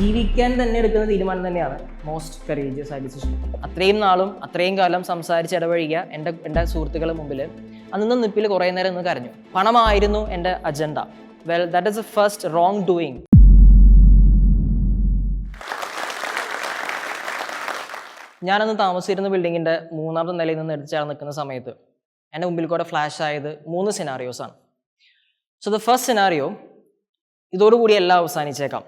ജീവിക്കാൻ തന്നെ എടുക്കുന്ന തീരുമാനം തന്നെയാണ് മോസ്റ്റ് കറേജിയസ് ആയ ഡിസിഷൻ അത്രയും നാളും അത്രയും കാലം സംസാരിച്ച് ഇടപഴകിയ എന്റെ എന്റെ സുഹൃത്തുക്കളുടെ മുമ്പിൽ അന്ന് നിപ്പിൽ കുറേ നേരം ഒന്ന് കരഞ്ഞു. പണമായിരുന്നു എന്റെ agenda well that is a first wrong doing ഞാനന്ന് താമസിച്ചിരുന്ന ബിൽഡിങ്ങിന്റെ മൂന്നാമത്തെ നിലയിൽ നിന്ന് എടുത്താൽ നിൽക്കുന്ന സമയത്ത് എന്റെ മുമ്പിൽ കൂടെ ഫ്ലാഷ് ആയത് മൂന്ന് സിനാറിയോസാണ് സോ ദ ഫസ്റ്റ് സിനാറിയോ ഇതോടുകൂടി എല്ലാം അവസാനിച്ചേക്കാം.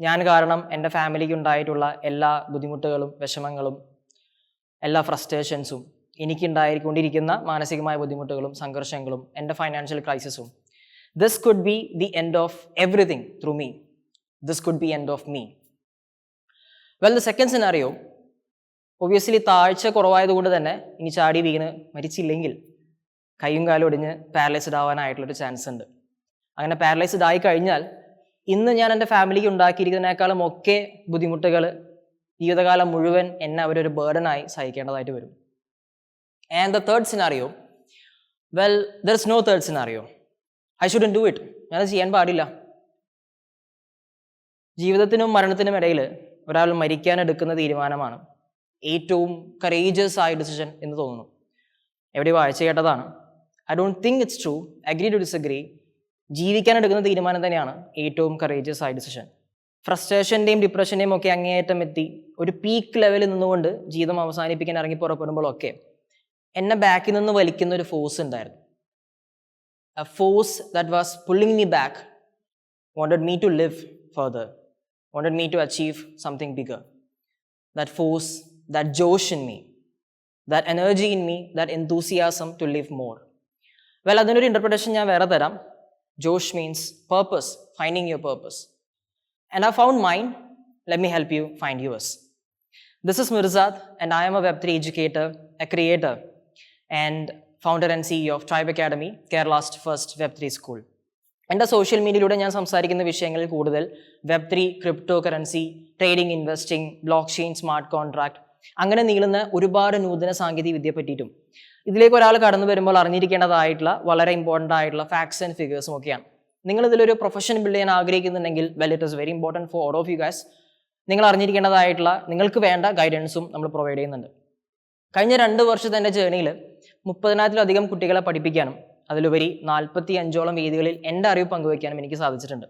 ഞാൻ കാരണം എന്റെ ഫാമിലിക്ക് ഉണ്ടായിട്ടുള്ള എല്ലാ ബുദ്ധിമുട്ടുകളും വിഷമങ്ങളും എല്ലാ ഫ്രസ്ട്രേഷൻസും എനിക്കുണ്ടായിക്കൊണ്ടിരിക്കുന്ന മാനസികമായ ബുദ്ധിമുട്ടുകളും സംഘർഷങ്ങളും എന്റെ financial ക്രൈസിസും this could be the end of everything through me this could be end of me well the second scenario obviously താഴ്ച കുറവായതുകൊണ്ട് തന്നെ ഇനി ചാടി വീണ് മരിച്ചില്ലെങ്കിൽ കൈയും കാലും ഒടിഞ്ഞ് പാരലൈസ്ഡ് ആവാനായിട്ടുള്ളൊരു ചാൻസ് ഉണ്ട്. അങ്ങനെ പാരലൈസ്ഡ് ആയി കഴിഞ്ഞാൽ ഇന്ന് ഞാൻ എന്റെ ഫാമിലിക്ക് ഉണ്ടാക്കിയിരിക്കുന്നതിനേക്കാളും ഒക്കെ ബുദ്ധിമുട്ടുകൾ ജീവിതകാലം മുഴുവൻ എന്നെ അവരൊരു ബേർഡനായി സഹിക്കേണ്ടതായിട്ട് വരും. And the third scenario well there is no third scenario I shouldn't do it ഞാനത് ചെയ്യാൻ പാടില്ല. ജീവിതത്തിനും മരണത്തിനും ഇടയിൽ ഒരാൾ മരിക്കാൻ എടുക്കുന്ന തീരുമാനമാണ് ഏറ്റവും കറേജസ് ആയ ഡിസിഷൻ എന്ന് തോന്നുന്നു. എവിടെ വായിച്ചു കേട്ടതാണ്. I don't think it's true agree to disagree ജീവിക്കാൻ എടുക്കുന്ന തീരുമാനം തന്നെയാണ് ഏറ്റവും കറേജിയസ് ആയ ഡിസിഷൻ ഫ്രസ്ട്രേഷന്റെയും ഡിപ്രഷന്റെയും ഒക്കെ അങ്ങേയറ്റം എത്തി ഒരു പീക്ക് ലെവലിൽ നിന്നുകൊണ്ട് ജീവിതം അവസാനിപ്പിക്കാൻ ഇറങ്ങി പുറപ്പെടുമ്പോഴൊക്കെ എന്നെ ബാക്കിൽ നിന്ന് വലിക്കുന്ന ഒരു ഫോഴ്സ് ഉണ്ടായിരുന്നു. A force that was pulling me back wanted me to live further wanted me to achieve something bigger That force that josh in me that energy in me that enthusiasm to live more well അതിനൊരു interpretation ഞാൻ വേറെ തരാം. Josh means purpose finding your purpose and I found mine let me help you find yours This is Mirzad, and I am a Web3 educator, a creator, and founder and CEO of Tribe Academy, Kerala's first Web3 school. എൻ്റെ social മീഡിയയിലൂടെ ഞാൻ സംസാരിക്കുന്ന വിഷയങ്ങളിൽ കൂടുതൽ web three crypto currency trading investing blockchain smart contract അങ്ങനെ നീളുന്ന ഒരുപാട് നൂതന സാങ്കേതിക വിദ്യയെ പറ്റിയിട്ടും. ഇതിലേക്ക് ഒരാൾ കടന്നു വരുമ്പോൾ അറിഞ്ഞിരിക്കേണ്ടതായിട്ടുള്ള വളരെ ഇമ്പോർട്ടന്റ് ആയിട്ടുള്ള ഫാക്ട്സ് ആൻഡ് ഫിഗേഴ്സും ഒക്കെയാണ്. നിങ്ങൾ ഇതിലൊരു പ്രൊഫഷൻ ബിൽഡ് ചെയ്യാൻ ആഗ്രഹിക്കുന്നുണ്ടെങ്കിൽ well it is very important for all of you guys നിങ്ങൾ അറിഞ്ഞിരിക്കേണ്ടതായിട്ടുള്ള നിങ്ങൾക്ക് വേണ്ട ഗൈഡൻസും നമ്മൾ പ്രൊവൈഡ് ചെയ്യുന്നുണ്ട്. കഴിഞ്ഞ രണ്ട് വർഷത്തെ എന്റെ ജേണിയിൽ മുപ്പതിനായിരത്തിലധികം കുട്ടികളെ പഠിപ്പിക്കാനും അതിലുപരി നാൽപ്പത്തി അഞ്ചോളം വേദികളിൽ എന്റെ അറിവ് പങ്കുവയ്ക്കാനും എനിക്ക് സാധിച്ചിട്ടുണ്ട്.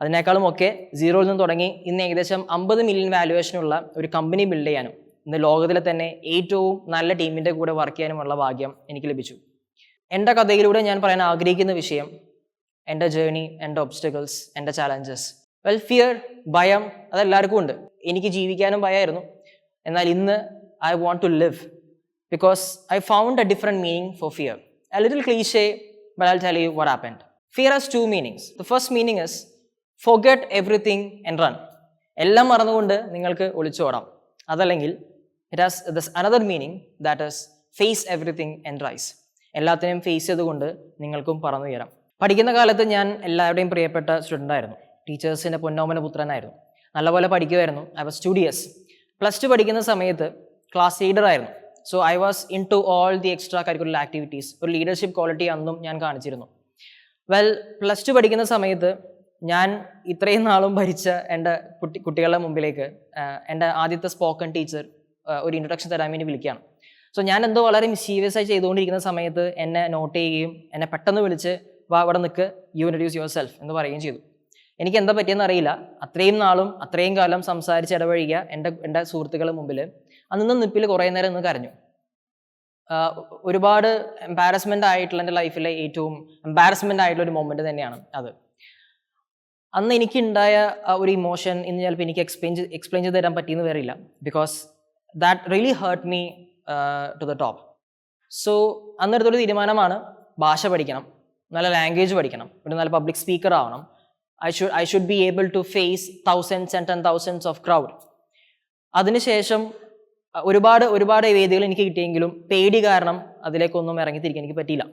അതിനേക്കാളും ഒക്കെ സീറോയിൽ നിന്ന് തുടങ്ങി ഇന്ന് ഏകദേശം അമ്പത് മില്യൺ വാല്യുവേഷനുള്ള ഒരു കമ്പനി ബിൽഡ് ചെയ്യാനും ഇന്ന് ലോകത്തിലെ തന്നെ ഏറ്റവും നല്ല ടീമിന്റെ കൂടെ വർക്ക് ചെയ്യാനുമുള്ള ഭാഗ്യം എനിക്ക് ലഭിച്ചു എന്റെ കഥയിലൂടെ ഞാൻ പറയാൻ ആഗ്രഹിക്കുന്ന വിഷയം എന്റെ ജേണി എന്റെ ഒബ്സ്റ്റക്കിൾസ് എന്റെ ചാലഞ്ചസ് വെൽ ഫിയർ ഭയം അതെല്ലാവർക്കും ഉണ്ട് എനിക്ക് ജീവിക്കാനും ഭയമായിരുന്നു എന്നാൽ ഇന്ന് I want to live because I found a different meaning for fear a little cliche I'll tell you what happened. Fear has two meanings. The first meaning is forget everything and run. എല്ലാം മറന്നുകൊണ്ട് നിങ്ങൾക്ക് ഒളിച്ചോടാം അതല്ലെങ്കിൽ it has this another meaning that has face everything and rise എല്ലാത്തിനെയും face ചെയ്തുകൊണ്ട് നിങ്ങൾക്കും പറന്നു ഉയരാം. പഠിക്കുന്ന കാലത്ത് ഞാൻ എല്ലാവരുടെയും പ്രിയപ്പെട്ട സ്റ്റുഡന്റ് ആയിരുന്നു. ടീച്ചേഴ്സിന്റെ പൊന്നോമന പുത്രനായിരുന്നു. നല്ലപോലെ പഠിക്കുമായിരുന്നു I was studious plus two പഠിക്കുന്ന സമയത്ത് ക്ലാസ് ലീഡർ ആയിരുന്നു. So I was into all the extracurricular activities ഒരു ലീഡർഷിപ്പ് ക്വാളിറ്റി അന്നും ഞാൻ കാണിച്ചിരുന്നു. വെൽ പ്ലസ് ടു പഠിക്കുന്ന സമയത്ത് ഞാൻ ഇത്രയും നാളും ഭരിച്ച എന്റെ കുട്ടി കുട്ടികളുടെ മുമ്പിലേക്ക് എന്റെ ആദ്യത്തെ സ്പോക്കൺ ടീച്ചർ ഒരു ഇൻട്രൊഡക്ഷൻ തരാൻ വേണ്ടി വിളിക്കുകയാണ്. സോ ഞാൻ എന്തോ വളരെ മിസ്സീവിയസ് ആയി ചെയ്തുകൊണ്ടിരിക്കുന്ന സമയത്ത് എന്നെ നോട്ട് ചെയ്യുകയും എന്നെ പെട്ടെന്ന് വിളിച്ച് വാ അവിടെ നിൽക്ക് യു ഇൻട്രൊഡ്യൂസ് യുവർ സെൽഫ് എന്ന് പറയുകയും ചെയ്തു. എനിക്ക് എന്താ പറ്റിയെന്ന് അറിയില്ല. അത്രയും നാളും അത്രയും കാലം സംസാരിച്ച് ഇടപഴകിയ എന്റെ എന്റെ സുഹൃത്തുക്കളുടെ മുമ്പിൽ അന്ന് നിപ്പിൽ കുറേ നേരം ഒന്ന് കരഞ്ഞു. ഒരുപാട് എംബാരസ്മെന്റ് ആയിട്ടുള്ള എന്റെ ലൈഫിലെ ഏറ്റവും എംബാരസ്മെന്റ് ആയിട്ടുള്ള ഒരു മൊമെന്റ് തന്നെയാണ് അത്. അന്ന് എനിക്കുണ്ടായ ആ ഒരു ഇമോഷൻ ഇന്ന് ചിലപ്പോൾ എനിക്ക് എക്സ്പ്ലെയിൻ എക്സ്പ്ലെയിൻ ചെയ്ത് തരാൻ പറ്റിയെന്ന് വരില്ല because that really hurt me to the top so അന്നെടുത്തൊരു തീരുമാനമാണ് ഭാഷ പഠിക്കണം. നല്ല ലാംഗ്വേജ് പഠിക്കണം. ഒരു നല്ല പബ്ലിക് സ്പീക്കർ ആവണം. I should I should be able to face thousands and ten thousands of crowd അതിനുശേഷം അഹ് ഒരുപാട് ഒരുപാട് വേദികൾ എനിക്ക് കിട്ടിയെങ്കിലും പേടി കാരണം അതിലേക്കൊന്നും ഇറങ്ങിത്തിരിക്കാൻ എനിക്ക് പറ്റിയില്ല.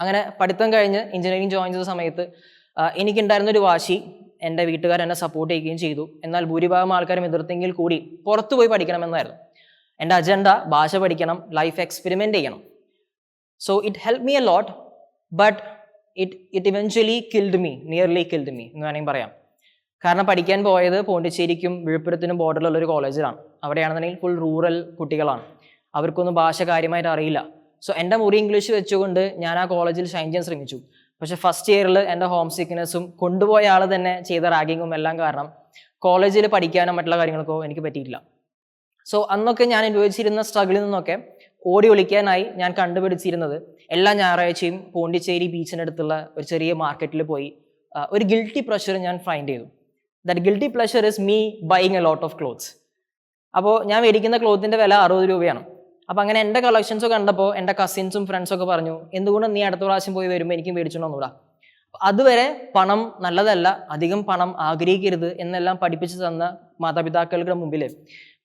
അങ്ങനെ പഠിത്തം കഴിഞ്ഞ് എഞ്ചിനീയറിംഗ് ജോയിൻ ചെയ്ത സമയത്ത് ആഹ് എനിക്കുണ്ടായിരുന്ന ഒരു വാശി എന്റെ വീട്ടുകാർ എന്നെ സപ്പോർട്ട് ചെയ്യുകയും ചെയ്തു. എന്നാൽ ഭൂരിഭാഗം ആൾക്കാരും എതിർത്തെങ്കിൽ കൂടി പുറത്തു പോയി പഠിക്കണമെന്നായിരുന്നു. എന്റെ അജണ്ട ഭാഷ പഠിക്കണം ലൈഫ് എക്സ്പെരിമെന്റ് ചെയ്യണം. So it help me a lot but it it eventually killed me nearly killed me എന്ന് വേണമെങ്കിൽ പറയാം. കാരണം പഠിക്കാൻ പോയത് പോണ്ടിച്ചേരിക്കും വിഴുപ്പുരത്തിനും ബോർഡറിലുള്ള ഒരു കോളേജിലാണ് അവിടെയാണെന്നുണ്ടെങ്കിൽ ഫുൾ റൂറൽ കുട്ടികളാണ്. അവർക്കൊന്നും ഭാഷ കാര്യമായിട്ട് അറിയില്ല. സോ എന്റെ മുറി ഇംഗ്ലീഷ് വെച്ചുകൊണ്ട് ഞാൻ ആ കോളേജിൽ ഷൈൻ ചെയ്യാൻ ശ്രമിച്ചു. പക്ഷേ ഫസ്റ്റ് ഇയറിൽ എന്റെ ഹോം സിക്നെസ്സും കൊണ്ടുപോയ ആൾ തന്നെ ചെയ്ത റാഗിങ്ങും എല്ലാം കാരണം കോളേജിൽ പഠിക്കാനോ മറ്റുള്ള കാര്യങ്ങൾക്കോ എനിക്ക് പറ്റിയില്ല സോ അന്നൊക്കെ ഞാൻ അനുഭവിച്ചിരുന്ന സ്ട്രഗിളിൽ നിന്നൊക്കെ ഓടി ഒളിക്കാനായി ഞാൻ കണ്ടുപിടിച്ചിരുന്നത് എല്ലാ ഞായറാഴ്ചയും പോണ്ടിച്ചേരി ബീച്ചിന്റെ അടുത്തുള്ള ഒരു ചെറിയ മാർക്കറ്റിൽ പോയി ഒരു ഗിൽറ്റി പ്രഷർ ഞാൻ ഫൈൻഡ് ചെയ്തു. That guilty pleasure is me buying a lot of clothes അപ്പോൾ ഞാൻ മേടിക്കുന്ന ക്ലോത്തിന്റെ വില അറുപത് രൂപയാണ്. അപ്പോൾ അങ്ങനെ എന്റെ കളക്ഷൻസ് കണ്ടപ്പോൾ എന്റെ കസിൻസും ഫ്രണ്ട്സും ഒക്കെ പറഞ്ഞു എന്തുകൊണ്ട് നീ അടുത്ത പ്രാവശ്യം പോയി വരുമ്പോൾ എനിക്കും മേടിച്ചോണ്ടൂടാ അതുവരെ പണം നല്ലതല്ല അധികം പണം ആഗ്രഹിക്കരുത് എന്നെല്ലാം പഠിപ്പിച്ചു തന്ന മാതാപിതാക്കളുടെ മുമ്പിൽ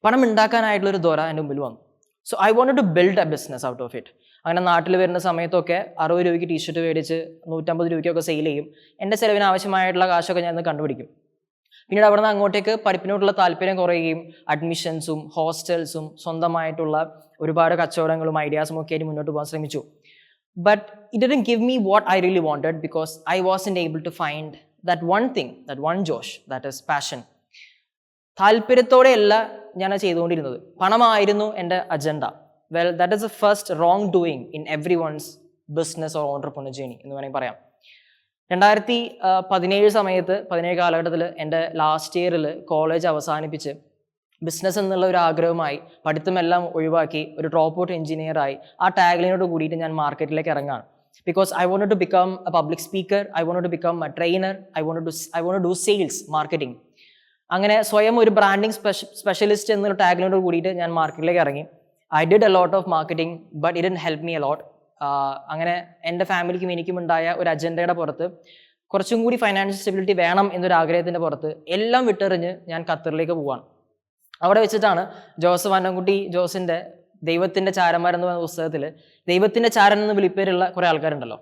പണം ഉണ്ടാക്കാനായിട്ടുള്ളൊരു ദോര എന്റെ മുമ്പിൽ വന്നു. So I want to build a business out of it അങ്ങനെ നാട്ടിൽ വരുന്ന സമയത്തൊക്കെ അറുപത് രൂപയ്ക്ക് ടീഷർട്ട് മേടിച്ച് നൂറ്റമ്പത് രൂപയ്ക്കൊക്കെ സെയിൽ ചെയ്യും. എന്റെ ചിലവിന് ആവശ്യമായിട്ടുള്ള കാശൊക്കെ ഞാൻ കണ്ടുപിടിക്കും. പിന്നീട് അവിടെ നിന്ന് അങ്ങോട്ടേക്ക് പഠിപ്പിനോടുള്ള താല്പര്യം കുറയുകയും അഡ്മിഷൻസും ഹോസ്റ്റൽസും സ്വന്തമായിട്ടുള്ള ഒരുപാട് കച്ചവടങ്ങളും ഐഡിയാസും ഒക്കെ ആയിട്ട് മുന്നോട്ട് പോകാൻ ശ്രമിച്ചു. But it didn't give me what I really wanted because I was unable to find that one thing that one josh that is passion താല്പര്യത്തോടെയല്ല ഞാൻ ചെയ്തുകൊണ്ടിരുന്നത്. പണമായിരുന്നു എന്റെ agenda well that is a first wrong doing in everyone's business or entrepreneur journey എന്ന് വേണമെങ്കിൽ പറയാം. രണ്ടായിരത്തി പതിനേഴ് സമയത്ത് പതിനേഴ് കാലഘട്ടത്തിൽ എന്റെ ലാസ്റ്റ് ഇയറിൽ കോളേജ് അവസാനിപ്പിച്ച് ബിസിനസ് എന്നുള്ള ഒരു ആഗ്രഹമായി പഠിത്തമെല്ലാം ഒഴിവാക്കി ഒരു ഡ്രോപ്പ് ഔട്ട് എഞ്ചിനീയറായി ആ ടാഗ്ലിനോട് കൂടിയിട്ട് ഞാൻ മാർക്കറ്റിലേക്ക് ഇറങ്ങാണ്. Because I want to become a public speaker I want to become a trainer I want to I want do sales marketing അങ്ങനെ സ്വയം ഒരു ബ്രാൻഡിങ് സ്പെഷ്യലിസ്റ്റ് എന്നുള്ള ടാഗ്ലിനോട് കൂടിയിട്ട് ഞാൻ മാർക്കറ്റിലേക്ക് ഇറങ്ങി. I did a lot of marketing but it help me a lot അങ്ങനെ എന്റെ ഫാമിലിക്കും എനിക്കും ഉണ്ടായ ഒരു അജണ്ടയുടെ പുറത്ത് കുറച്ചും കൂടി ഫൈനാൻഷ്യൽ സ്റ്റെബിലിറ്റി വേണം എന്നൊരു ആഗ്രഹത്തിന്റെ പുറത്ത് എല്ലാം വിട്ടെറിഞ്ഞ് ഞാൻ ഖത്തറിലേക്ക് പോവാണ്. അവിടെ വെച്ചിട്ടാണ് ജോസഫ് അന്നംകുട്ടി ജോസിന്റെ ദൈവത്തിന്റെ ചാരന്മാർ എന്ന് പറയുന്ന പുസ്തകത്തിൽ ദൈവത്തിന്റെ ചാരൻ എന്ന് വിളിപ്പേരുള്ള കുറേ ആൾക്കാരുണ്ടല്ലോ.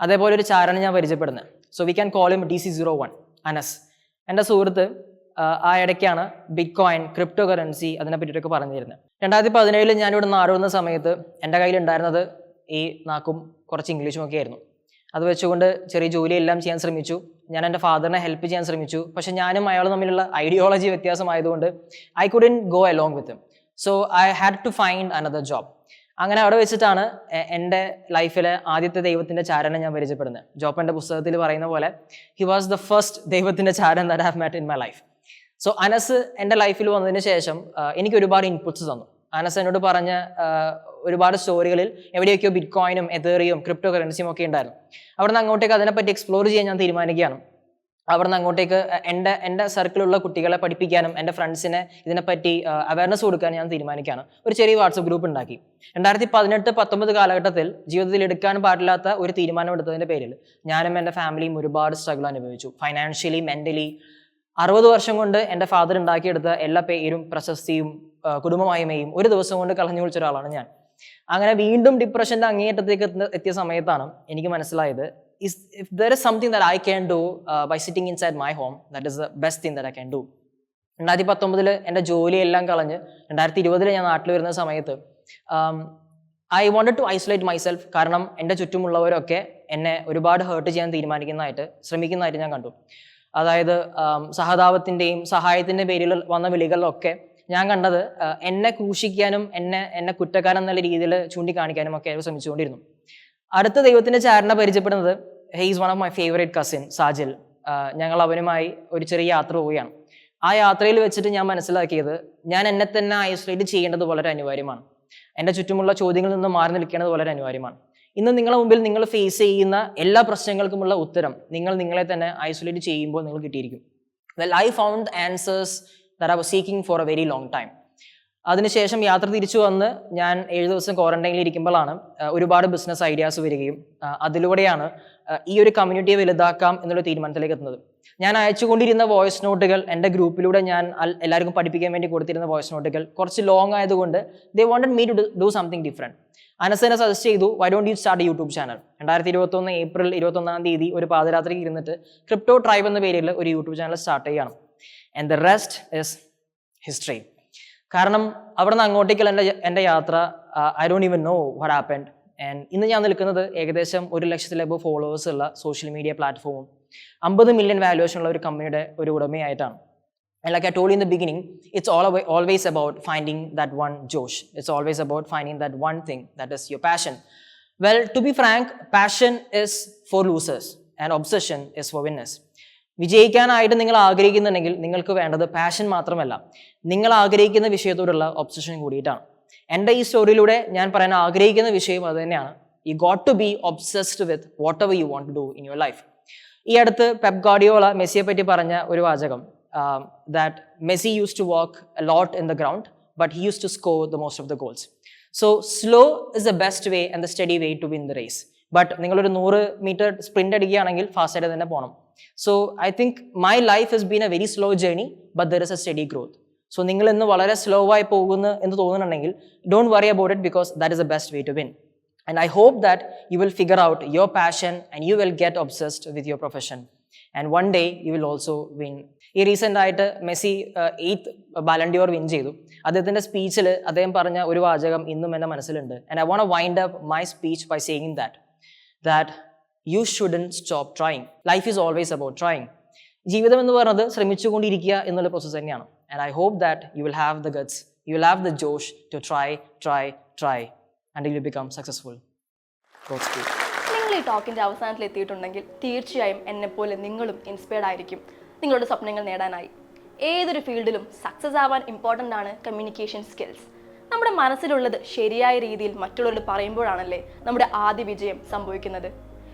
അതേപോലെ ഒരു ചാരനെ ഞാൻ പരിചയപ്പെടുന്നത്. So we can call D C zero one Anas എന്റെ സുഹൃത്ത് ആ, ആ ഇടയ്ക്കാണ് ബിറ്റ് കോയിൻ ക്രിപ്റ്റോ കറൻസി അതിനെ പറ്റിയിട്ടൊക്കെ പറഞ്ഞു തരുന്നത് രണ്ടായിരത്തി പതിനേഴിൽ ഞാനിവിടെ നാടുന്ന സമയത്ത് എന്റെ കയ്യിൽ ഉണ്ടായിരുന്നത് ഈ നാക്കും കുറച്ച് ഇംഗ്ലീഷും ഒക്കെ ആയിരുന്നു. അത് വെച്ചുകൊണ്ട് ചെറിയ ജോലിയെല്ലാം ചെയ്യാൻ ശ്രമിച്ചു. ഞാൻ എന്റെ ഫാദറിനെ ഹെൽപ്പ് ചെയ്യാൻ ശ്രമിച്ചു. പക്ഷെ ഞാനും അയാളും തമ്മിലുള്ള ideology വ്യത്യാസമായതുകൊണ്ട് I couldn't go along with so I had to find another job അങ്ങനെ അവിടെ വെച്ചിട്ടാണ് എന്റെ ലൈഫിലെ ആദ്യത്തെ ദൈവത്തിന്റെ ചാരനെ ഞാൻ പരിചയപ്പെടുന്നത്. ജോപ്പന്റെ പുസ്തകത്തിൽ പറയുന്ന പോലെ ഹി വാസ് ദ ഫസ്റ്റ് ദൈവത്തിന്റെ ചാരൻ that have matter in my life so Anas എന്റെ ലൈഫിൽ വന്നതിന് ശേഷം എനിക്ക് ഒരുപാട് ഇൻപുട്സ് തന്നു. അനസ് എന്നോട് പറഞ്ഞ ഒരുപാട് സ്റ്റോറികളിൽ എവിടെയൊക്കെയോ ബിറ്റ് കോയിനും എതേറിയും ക്രിപ്റ്റോ കറൻസിയും ഒക്കെ ഉണ്ടായിരുന്നു. അവിടെ നിന്ന് അങ്ങോട്ടേക്ക് അതിനെപ്പറ്റി എക്സ്പ്ലോർ ചെയ്യാൻ ഞാൻ തീരുമാനിക്കുകയാണ്. അവിടെ നിന്ന് അങ്ങോട്ടേക്ക് എന്റെ എന്റെ സർക്കിളിലുള്ള കുട്ടികളെ പഠിപ്പിക്കാനും എന്റെ ഫ്രണ്ട്സിനെ ഇതിനെപ്പറ്റി അവയർനെസ് കൊടുക്കാൻ ഞാൻ തീരുമാനിക്കുകയാണ്. ഒരു ചെറിയ വാട്സപ്പ് ഗ്രൂപ്പ് ഉണ്ടാക്കി. രണ്ടായിരത്തി പതിനെട്ട് പത്തൊമ്പത് കാലഘട്ടത്തിൽ ജീവിതത്തിൽ എടുക്കാൻ പാടില്ലാത്ത ഒരു തീരുമാനമെടുത്തതിന്റെ പേരിൽ ഞാനും എന്റെ ഫാമിലിയും ഒരുപാട് സ്ട്രഗിൾ അനുഭവിച്ചു. ഫൈനാൻഷ്യലി മെന്റലി അറുപത് വർഷം കൊണ്ട് എന്റെ ഫാദർ ഉണ്ടാക്കിയെടുത്ത എല്ലാ പേരും പ്രശസ്തിയും ആ, കുടുംബമഹിമയും ഒരു ദിവസം കൊണ്ട് കളഞ്ഞു കുളിച്ച ഒരാളാണ് ഞാൻ. അങ്ങനെ വീണ്ടും ഡിപ്രഷന്റെ അങ്ങേയറ്റത്തേക്ക് എത്തിയ സമയത്താണ് എനിക്ക് മനസ്സിലായത് is if there is something that I can do by sitting inside my home that is the best thing that I can do രണ്ടായിരത്തി പത്തൊമ്പതിൽ എന്റെ ജോലിയെല്ലാം കളഞ്ഞ് രണ്ടായിരത്തി ഇരുപതിൽ ഞാൻ നാട്ടിൽ വരുന്ന സമയത്ത് I want to isolate myself കാരണം എന്റെ ചുറ്റുമുള്ളവരൊക്കെ എന്നെ ഒരുപാട് ഹേർട്ട് ചെയ്യാൻ തീരുമാനിക്കുന്നതായിട്ട് ശ്രമിക്കുന്നതായിട്ട് ഞാൻ കണ്ടു. അതായത് സഹതാപത്തിന്റെയും സഹായത്തിന്റെ പേരിൽ വന്ന വിളികളിലൊക്കെ ഞാൻ കണ്ടത് എന്നെ ക്രൂശിക്കാനും എന്നെ എന്നെ കുറ്റക്കാരൻ എന്നുള്ള രീതിയിൽ ചൂണ്ടിക്കാണിക്കാനും ഒക്കെ അവർ ശ്രമിച്ചുകൊണ്ടിരുന്നു. അടുത്ത ദൈവത്തിന്റെ ചാരനെ പരിചയപ്പെടുന്നത് he's one of my favourite cousin Sajil. ഞങ്ങൾ അവനുമായി ഒരു ചെറിയ യാത്ര പോവുകയാണ്. ആ യാത്രയിൽ വെച്ചിട്ട് ഞാൻ മനസ്സിലാക്കിയത് ഞാൻ എന്നെ തന്നെ ഐസൊലേറ്റ് ചെയ്യേണ്ടത് വളരെ അനിവാര്യമാണ്. എന്റെ ചുറ്റുമുള്ള ചോദ്യങ്ങളിൽ നിന്ന് മാറി നിൽക്കേണ്ടത് വളരെ അനിവാര്യമാണ്. ഇന്ന് നിങ്ങളുടെ മുമ്പിൽ നിങ്ങൾ ഫേസ് ചെയ്യുന്ന എല്ലാ പ്രശ്നങ്ങൾക്കുമുള്ള ഉത്തരം നിങ്ങൾ നിങ്ങളെ തന്നെ ഐസൊലേറ്റ് ചെയ്യുമ്പോൾ നിങ്ങൾ കിട്ടിയിരിക്കും. Well I found answers that I was seeking for a very long time അതിനുശേഷം യാത്ര തിരിച്ചു വന്ന് ഞാൻ ഏഴ് ദിവസം ക്വാറന്റൈനിൽ ഇരിക്കുമ്പോഴാണ് ഒരുപാട് ബിസിനസ് ഐഡിയാസ് വരികയും അതിലൂടെയാണ് ഈ ഒരു കമ്മ്യൂണിറ്റിയെ വലുതാക്കാം എന്നുള്ള തീരുമാനത്തിലേക്ക് എത്തുന്നത്. ഞാൻ അയച്ചുകൊണ്ടിരുന്ന വോയിസ് നോട്ടുകൾ എന്റെ ഗ്രൂപ്പിലൂടെ ഞാൻ എല്ലാവർക്കും പഠിപ്പിക്കാൻ വേണ്ടി കൊടുത്തിരുന്ന വോയിസ് നോട്ടുകൾ കുറച്ച് ലോങ് ആയതുകൊണ്ട് they wanted me to do something different അനസനെ suggest ചെയ്തു why don't you start YouTube channel രണ്ടായിരത്തി ഇരുപത്തൊന്ന് ഏപ്രിൽ ഇരുപത്തൊന്നാം തീയതി ഒരു പാതിരാത്രിക്ക് ഇരുന്നിട്ട് ക്രിപ്റ്റോ ട്രൈബ് എന്ന പേരിൽ ഒരു യൂട്യൂബ് ചാനൽ സ്റ്റാർട്ട് ചെയ്യണം. And the rest is history കാരണം അവിടെ നിന്ന് അങ്ങോട്ടേക്കുള്ള എന്റെ എന്റെ യാത്ര I don't even know what happened and ഇന്ന് ഞാൻ നിൽക്കുന്നത് ഏകദേശം ഒരു ലക്ഷത്തിലബോ ഫോളോവേഴ്സ് ഉള്ള സോഷ്യൽ മീഡിയ പ്ലാറ്റ്ഫോമും അമ്പത് മില്യൺ വാല്യുവേഷൻ ഉള്ള ഒരു കമ്പനിയുടെ ഒരു ഉടമയായിട്ടാണ് And like I told you in the beginning, it's always about finding that one Josh. It's always about finding that one thing that is your passion. Well, to be frank, passion is for losers and obsession is for winners. വിജയിക്കാനായിട്ട് നിങ്ങൾ ആഗ്രഹിക്കുന്നുണ്ടെങ്കിൽ നിങ്ങൾക്ക് വേണ്ടത് passion മാത്രമല്ല. നിങ്ങൾ ആഗ്രഹിക്കുന്ന വിഷയത്തോടുള്ള obsession കൂടിയിട്ടാണ്. എന്റെ ഈ സ്റ്റോറിയിലൂടെ ഞാൻ പറയാൻ ആഗ്രഹിക്കുന്ന വിഷയം അതുതന്നെയാണ് you got to be obsessed with whatever you want to do in your life ഈ അടുത്ത് പെപ് ഗാഡിയോള മെസ്സിയെ പറ്റി പറഞ്ഞ ഒരു വാചകം that Messi use to walk lot in the ground but he use to score the most of the goals so slow is the best way and the steady way to win the race but നിങ്ങളൊരു നൂറ് metre sprint അടിക്കുകയാണെങ്കിൽ ഫാസ്റ്റായിട്ട് തന്നെ പോകണം so I think my life has been a very slow journey but there is a steady growth so നിങ്ങൾ ഇന്ന് വളരെ slow ആയി പോകുന്നു എന്ന് തോന്നുന്നുണ്ടെങ്കിൽ don't worry about it because that is a best way to win and I hope that you will figure out your passion and you will get obsessed with your profession and one day you will also win ഈ recent ആയിട്ട് Messi eighth Ballon d'Or win ചെയ്തു. അദ്ദേഹത്തിന്റെ സ്പീച്ചിൽ അദ്ദേഹം പറഞ്ഞ ഒരു വാചകം ഇന്നും എന്റെ മനസ്സിലുണ്ട്. And I want wind up my speech by saying that that you shouldn't stop trying life is always about trying ജീവിതം എന്ന് പറയുന്നത് ശ്രമിച്ചുകൊണ്ടിരിക്കുക എന്നുള്ള പ്രോസസ്സ് തന്നെയാണ്. And I hope that you will have the guts you will have the josh to try try try and you become successful നിങ്ങൾ ഈ ടോക്കിന്റെ അവസാനത്തിൽ എത്തിയിട്ടുണ്ടെങ്കിൽ തീർച്ചയായും എന്നെപ്പോലെ നിങ്ങളും ഇൻസ്പയർഡ് ആയിരിക്കും. നിങ്ങളുടെ സ്വപ്നങ്ങൾ നേടാനായി. ഏതൊരു ഫീൽഡിലും സക്സസ് ആവാൻ ഇമ്പോർട്ടന്റ് ആണ് കമ്മ്യൂണിക്കേഷൻ സ്കിൽസ് നമ്മുടെ മനസ്സിലുള്ളത് ശരിയായ രീതിയിൽ മറ്റുള്ളവരോട് പറയുമ്പോഴാണല്ലേ നമ്മുടെ ആദ്യ വിജയം സംഭവിക്കുന്നത്.